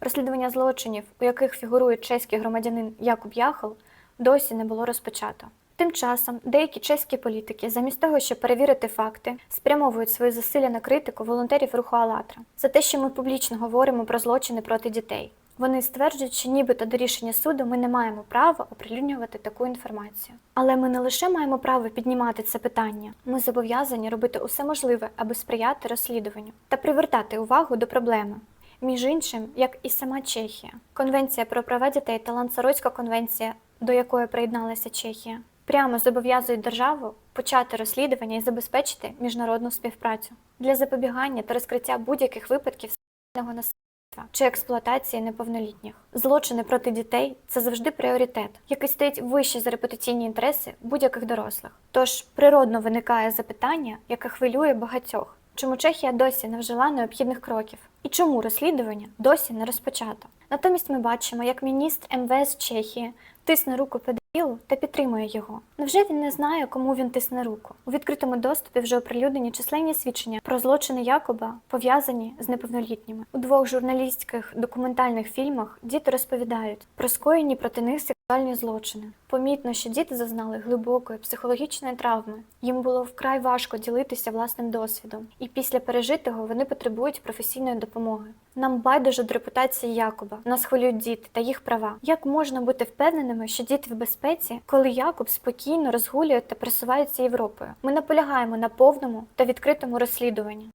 Розслідування злочинів, у яких фігурує чеський громадянин Якуб Яхол, досі не було розпочато. Тим часом деякі чеські політики, замість того, щоб перевірити факти, спрямовують свої зусилля на критику волонтерів руху «АЛЛАТРА» за те, що ми публічно говоримо про злочини проти дітей. Вони стверджують, що нібито до рішення суду ми не маємо права оприлюднювати таку інформацію. Але ми не лише маємо право піднімати це питання, ми зобов'язані робити усе можливе, аби сприяти розслідуванню та привертати увагу до проблеми. Між іншим, як і сама Чехія, Конвенція про права дітей та Лансаротська конвенція, до якої приєдналася Чехія, прямо зобов'язують державу почати розслідування і забезпечити міжнародну співпрацю для запобігання та розкриття будь-яких випадків сексуального насильства чи експлуатації неповнолітніх. Злочини проти дітей це завжди пріоритет, який стоїть вище за репутаційні інтереси будь-яких дорослих. Тож природно виникає запитання, яке хвилює багатьох. Чому Чехія досі не вжила необхідних кроків? І чому розслідування досі не розпочато? Натомість ми бачимо, як міністр МВС Чехії тисне руку педофілу та підтримує його. Невже він не знає, кому він тисне руку? У відкритому доступі вже оприлюднені численні свідчення про злочини Якоба, пов'язані з неповнолітніми. У двох журналістських документальних фільмах діти розповідають про скоєні проти них сексуальні злочини. Помітно, що діти зазнали глибокої психологічної травми. Їм було вкрай важко ділитися власним досвідом, і після пережитого вони потребують професійної допомоги. Нам байдуже до репутації Якоба. Нас хвилюють діти та їх права. Як можна бути впевненими, що діти в безпеці, коли Якоб спокійно розгулює та просувається Європою? Ми наполягаємо на повному та відкритому розслідуванні.